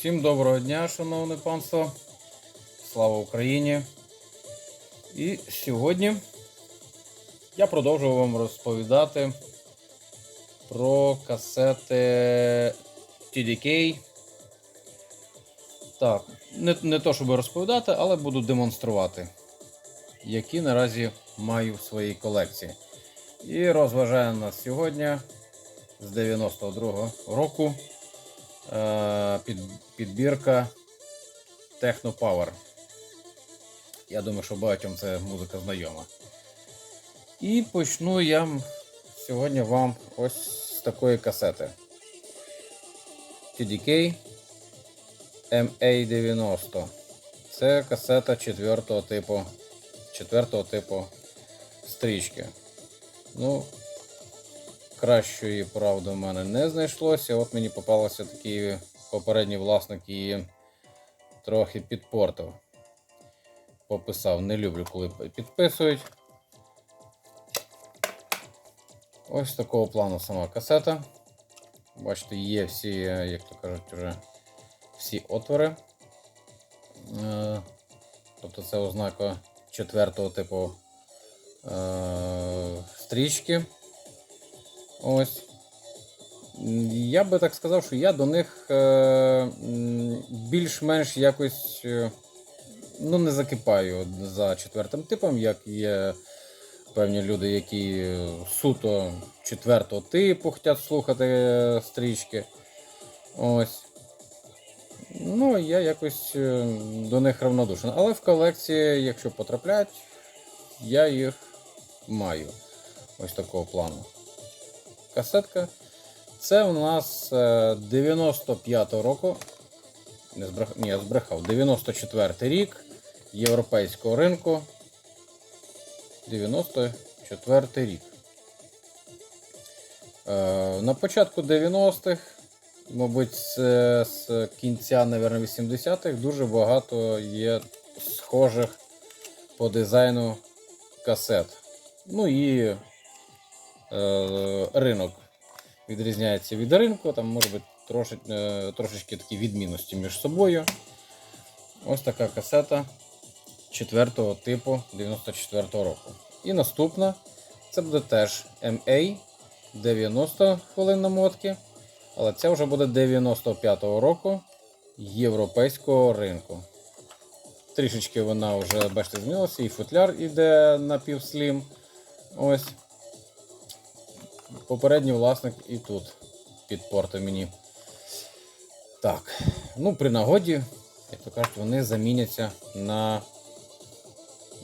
Всім доброго дня, шановне панство. Слава Україні. І сьогодні я продовжую вам розповідати про касети TDK. Так, не, не то, щоб розповідати, але буду демонструвати, які наразі маю в своїй колекції. І розважає нас сьогодні з 92-го року підбірка Techno Power. Я думаю, що багатьом це музика знайома. І почну я сьогодні вам ось з такої касети. TDK MA90. Це касета четвертого типу, четвертого типу стрічки. Ну, кращої правди в мене не знайшлося. От мені попалося такий попередній власник її трохи підпортив. Пописав, не люблю, коли підписують. Ось такого плану сама касета. Бачите, є всі, як то кажуть, вже всі отвори. Е, Тобто це ознака четвертого типу е, стрічки. Ось. Я би так сказав, що я до них е, більш-менш якось е, ну, не закипаю за четвертим типом, як є певні люди, які суто четвертого типу хочуть слухати е, стрічки. Ось. Ну, я якось до них равнодушен. Але в колекції, якщо потрапляють, я їх маю. Ось такого плану. Касетка. Це у нас 95-го року. Не збрех... Ні, я збрехав. 94-й рік європейського ринку. 94 й рік. Е, на початку 90-х, мабуть, з, з кінця, наверное, 80-х дуже багато є схожих по дизайну касет. Ну і е, ринок відрізняється від ринку, там може бути трошечки, е, трошечки такі відмінності між собою. Ось така касета 4 типу 94 року. І наступна це буде теж MA 90 хвилин намотки, але це вже буде 95-го року європейського ринку. Трішечки вона вже, бачите, змінилася, і футляр іде на півслім. Ось. Попередній власник і тут підпортив мені. Так, ну при нагоді, як то кажуть, вони заміняться на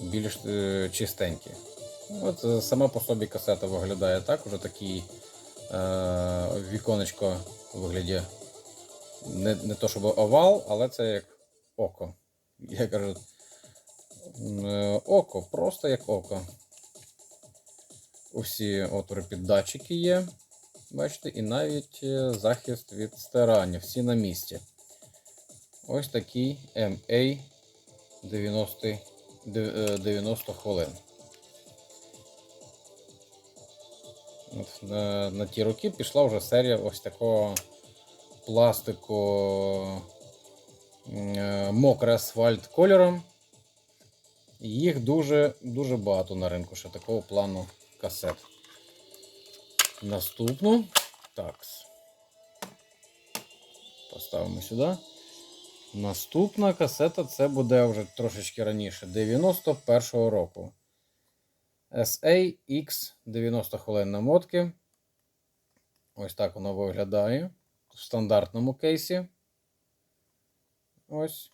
більш е, чистенькі. От е, сама по собі касета виглядає так, уже такий е, віконечко вигляді не, не то щоб овал, але це як око. Я кажу, е, око, просто як око. Усі отвори під датчики є. Бачите, і навіть е, захист від стирання. Всі на місці. Ось такий MA 90, е, 90 хвилин. От на, на ті роки пішла вже серія ось такого пластику е, мокрий асфальт кольором. Їх дуже дуже багато на ринку ще такого плану касет. Наступну. Так. Поставимо сюди. Наступна касета це буде вже трошечки раніше. 91-го року. SAX 90 хвилин намотки. Ось так воно виглядає. В стандартному кейсі. Ось.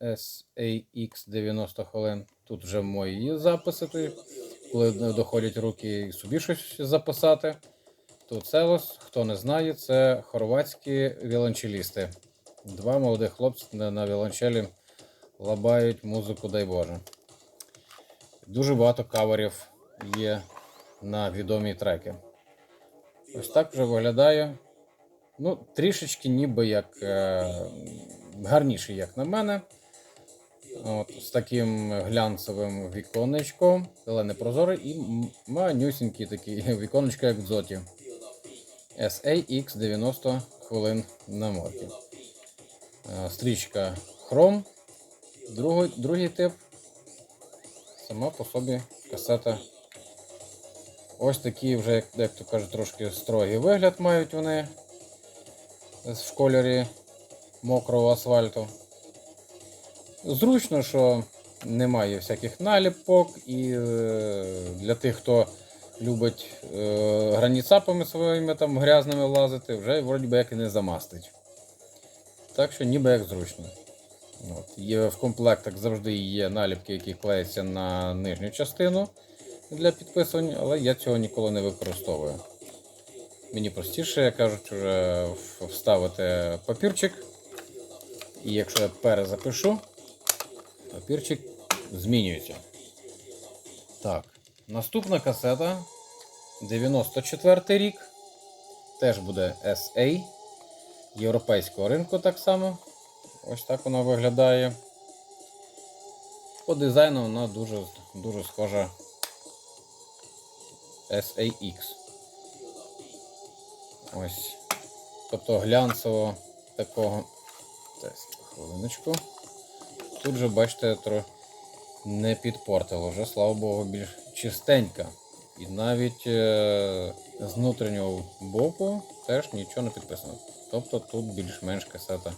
SAX 90 хвилин. Тут вже мої записи, коли доходять руки і собі щось записати. Тут Селос, хто не знає, це хорватські віолончелісти. Два молодих хлопці на віолончелі лабають музику, дай Боже. Дуже багато каверів є на відомі треки. Ось так вже виглядає. Ну, трішечки ніби як е, гарніше, як на мене. От, З таким глянцевим віконечком, але не прозорий, і манюсінький такий віконечко, як в дзоті. SAX 90 хвилин на морті. Е, Стрічка Chrome. Другий, другий тип. Сама по собі касета. Ось такі вже, як то кажуть, трошки строгий вигляд мають вони в кольорі мокрого асфальту. Зручно, що немає всяких наліпок, і е, для тих, хто любить е, граніцапами своїми там грязними лазити, вже вроді би як і не замастить. Так що ніби як зручно. От. Є, в комплектах завжди є наліпки, які клеяться на нижню частину для підписувань, але я цього ніколи не використовую. Мені простіше, як кажуть, вже вставити папірчик. І якщо я перезапишу, папірчик змінюється. Так, наступна касета 94 рік. Теж буде SA. Європейського ринку так само. Ось так вона виглядає. По дизайну вона дуже, дуже схожа SAX. Ось. Тобто глянцево такого. Десь, хвилиночку. Тут же, бачите, тро... не підпортило. Вже, слава Богу, більш чистенька. І навіть е... з внутрішнього боку теж нічого не підписано. Тобто тут більш-менш касета.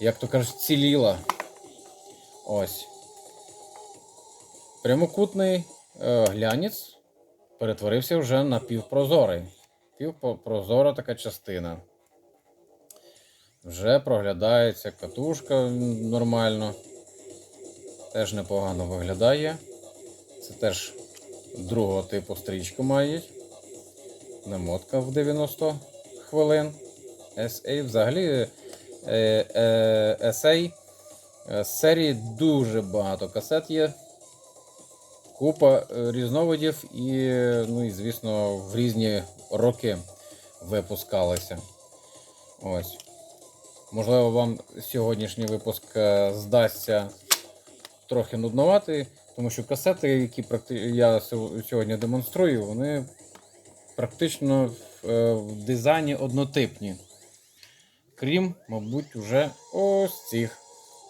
Як то кажуть, ціліла. Ось. Прямокутний е, глянець перетворився вже на півпрозорий. Півпрозора така частина. Вже проглядається катушка нормально. Теж непогано виглядає. Це теж другого типу стрічку мають. Намотка в 90 хвилин. SA взагалі е, е, SA е, з серії дуже багато касет є. Купа різновидів і, ну і, звісно, в різні роки випускалися. Ось. Можливо, вам сьогоднішній випуск е, здасться трохи нудноватий, тому що касети, які я сьогодні демонструю, вони практично в, е, дизайні однотипні. Крім, мабуть, уже ось цих.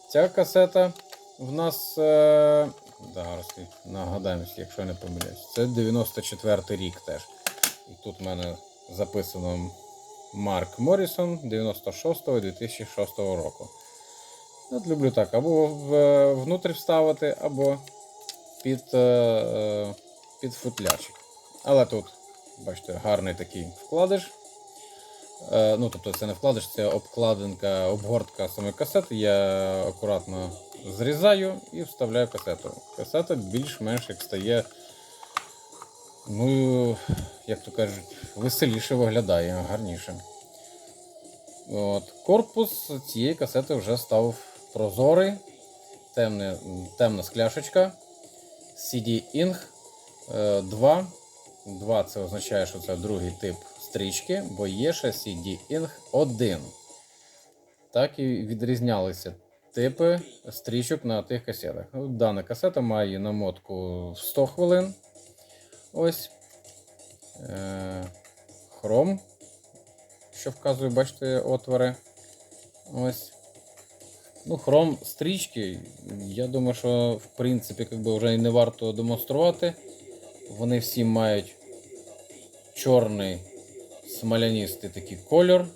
Ця касета в нас. Е, зараз нагадаємось, якщо не помиляюсь. Це 94 рік теж. І тут в мене записано Марк Моррісон 96-го і 2006 року. От люблю так, або внутрі вставити, або під, е, е, під футлячик. Але тут, бачите, гарний такий вкладиш. Е, ну, тобто це не вкладиш, це обкладинка, обгортка самої касети. Я акуратно зрізаю і вставляю касету. Касета більш-менш як стає, ну, як то кажуть, веселіше виглядає, гарніше. От. Корпус цієї касети вже став прозорий, темне, темна скляшечка. CD Ing 2. 2 це означає, що це другий тип стрічки, бо є ще CD Ing 1. Так і відрізнялися типи стрічок на тих касетах. Дана касета має намотку в 100 хвилин. Ось. Е, хром, що вказує, бачите, отвори. Ось. Ну, хром стрічки, я думаю, що в принципі як би, вже і не варто демонструвати. Вони всі мають чорний смоляністий такий кольор.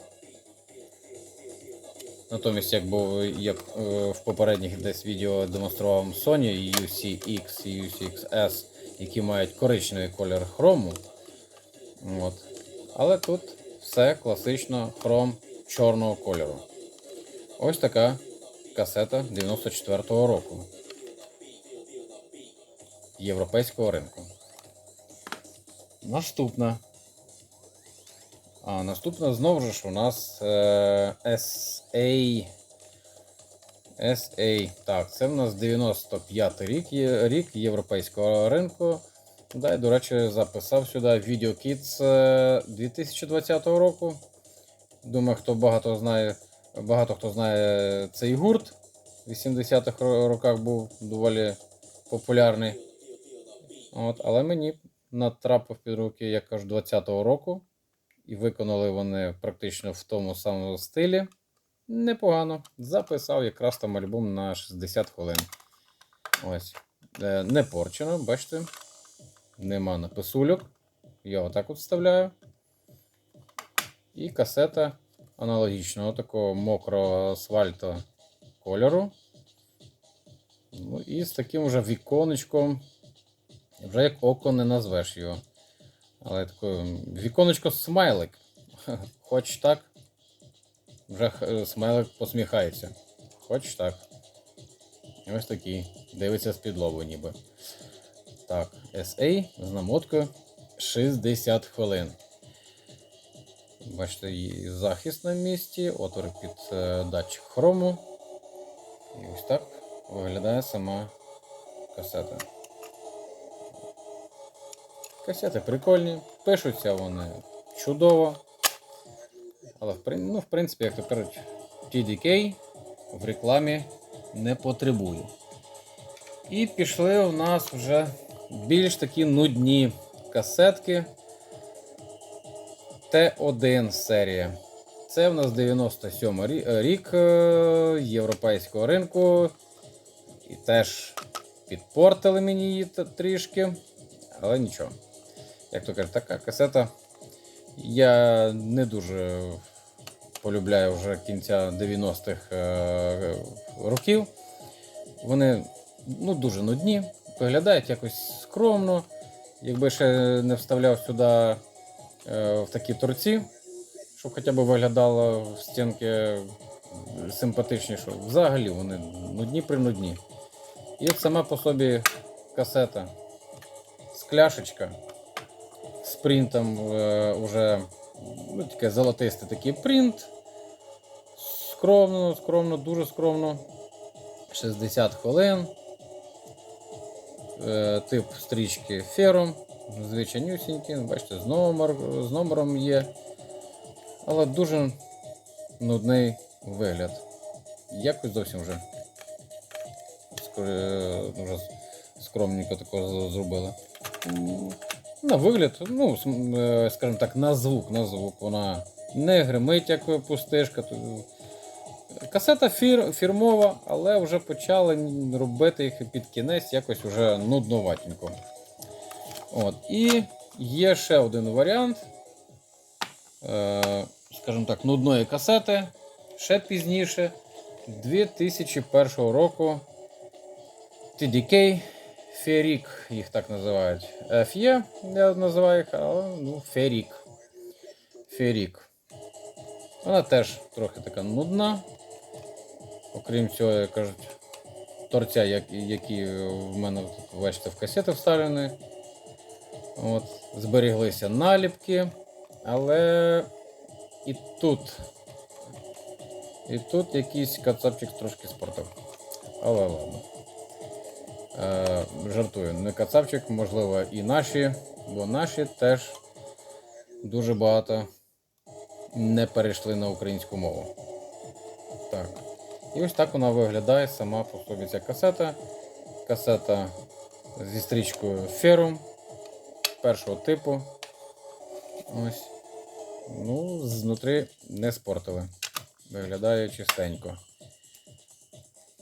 Натомість, як був як е, в попередніх десь відео демонстрував Sony UCX і UCXS, які мають коричневий колір хрому. От. Але тут все класично хром чорного кольору. Ось така касета 94-го року європейського ринку. Наступна. А наступна знову ж у нас е, SA. SA. Так, це в нас 95 рік, рік європейського ринку. Да, і, до речі, записав сюди Video Kids е, 2020 року. Думаю, хто багато знає, багато хто знає цей гурт. В 80-х роках був доволі популярний. От, але мені натрапив під руки, як кажу, 20-го року. І виконали вони практично в тому самому стилі. Непогано. Записав якраз там альбом на 60 хвилин. Ось. Е, Не порчено, бачите. Нема написульок. Я отак от вставляю. І касета аналогічного такого мокрого асфальту кольору. Ну і з таким уже віконечком. Вже як око не назвеш його. Але таке віконечко смайлик. Хоч так. Вже х- смайлик посміхається. Хоч так. І Ось такий. Дивиться з підлогу ніби. Так, SA з намоткою 60 хвилин. Бачите, і захист на місці, отвори під е, датчик хрому. І ось так виглядає сама касета. Касети прикольні, пишуться вони чудово. Але в, ну, в принципі, як то кажуть, TDK в рекламі не потребує. І пішли у нас вже більш такі нудні касетки. Т1 серія. Це в нас 97 рі- рік е, європейського ринку. І теж підпортили мені її трішки. Але нічого. Як то кажуть, така касета. Я не дуже полюбляю вже кінця 90-х е, років. Вони ну, дуже нудні, виглядають якось скромно. Якби ще не вставляв сюди е, в такі торці, щоб хоча б виглядало в стінки симпатичніше. Взагалі вони нудні принудні. І сама по собі касета, скляшечка з принтом е, уже ну, таке золотистий такий принт. Скромно, скромно, дуже скромно. 60 хвилин. Е, тип стрічки фером. Звичайнюсінький, бачите, з, номер, з номером є. Але дуже нудний вигляд. Якось зовсім вже, е, вже скромненько такого зробили. На вигляд, ну, е, скажімо так, на звук, на звук. Вона не гримить, як пустишка. Касета фір, фірмова, але вже почали робити їх під кінець якось уже нудноватенько. От. І є ще один варіант, е, скажімо так, нудної касети. Ще пізніше, 2001 року. TDK Ферік, їх так називають. FE, я називаю їх, але ну, Ферік. Ферік. Вона теж трохи така нудна. Окрім цього, як кажуть, торця, як- які в мене бачите, в касети вставлені. От, зберіглися наліпки, але і тут. І тут якийсь кацапчик трошки спортив. Але ладно. Е, жартую, не кацапчик, можливо, і наші, бо наші теж дуже багато не перейшли на українську мову. Так. І ось так вона виглядає сама по собі ця касета. Касета зі стрічкою Ferrum першого типу. Ось. Ну, знутри не спортили. Виглядає чистенько.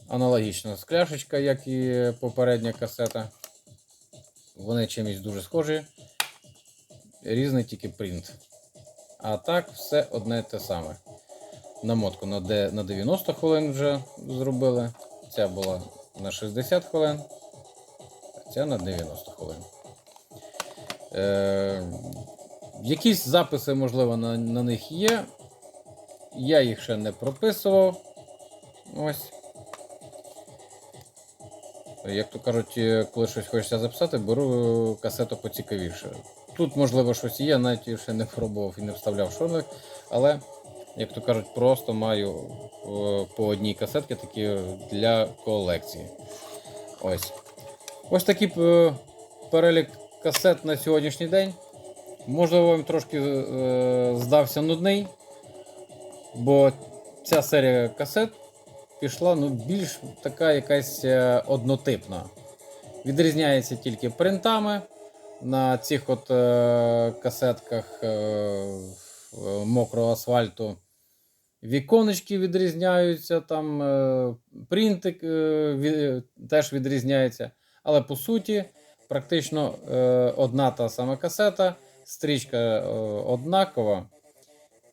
Аналогічна скляшечка, як і попередня касета. Вони чимось дуже схожі. Різний тільки принт. А так, все одне те саме. Намотку на, на 90 хвилин вже зробили. Ця була на 60 хвилин, а ця на 90 хвилин. Е, якісь записи, можливо, на, на них є. Я їх ще не прописував. Ось. Як то кажуть, е, коли щось хочеться записати, беру касету поцікавіше. Тут, можливо, щось є, навіть ще не пробував і не вставляв шорник, але, як то кажуть, просто маю е, по одній касетці такі для колекції. Ось. Ось такий е, перелік касет на сьогоднішній день. Можливо, вам трошки е, здався нудний, бо ця серія касет пішла ну, більш така якась е, однотипна. Відрізняється тільки принтами. На цих от е, касетках е, мокрого асфальту віконечки відрізняються, там е, принтик е, ві- теж відрізняється. Але по суті, практично е, одна та сама касета, стрічка е, однакова.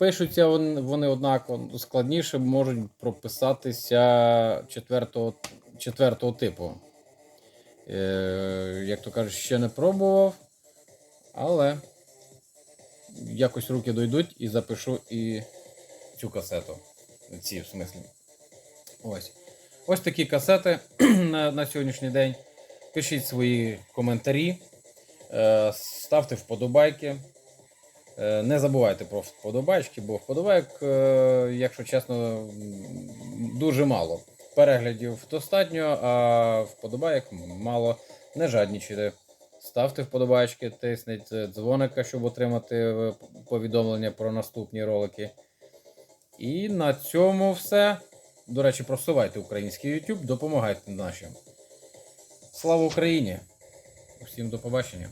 Пишуться вони, однаково, складніше можуть прописатися четвертого, четвертого типу. Е, як то кажуть, ще не пробував, але якось руки дойдуть і запишу і цю касету. Ці, в смислі. Ось. Ось такі касети на, на сьогоднішній день. Пишіть свої коментарі, е, ставте вподобайки. Е, Не забувайте про вподобайки, бо вподобайок, е, якщо чесно, дуже мало. Переглядів достатньо, а вподобайок мало. Не жаднічайте. Ставте вподобайки, тисніть е, дзвоника, щоб отримати повідомлення про наступні ролики. І на цьому все. До речі, просувайте український YouTube, допомагайте нашим. Слава Україні! Усім до побачення!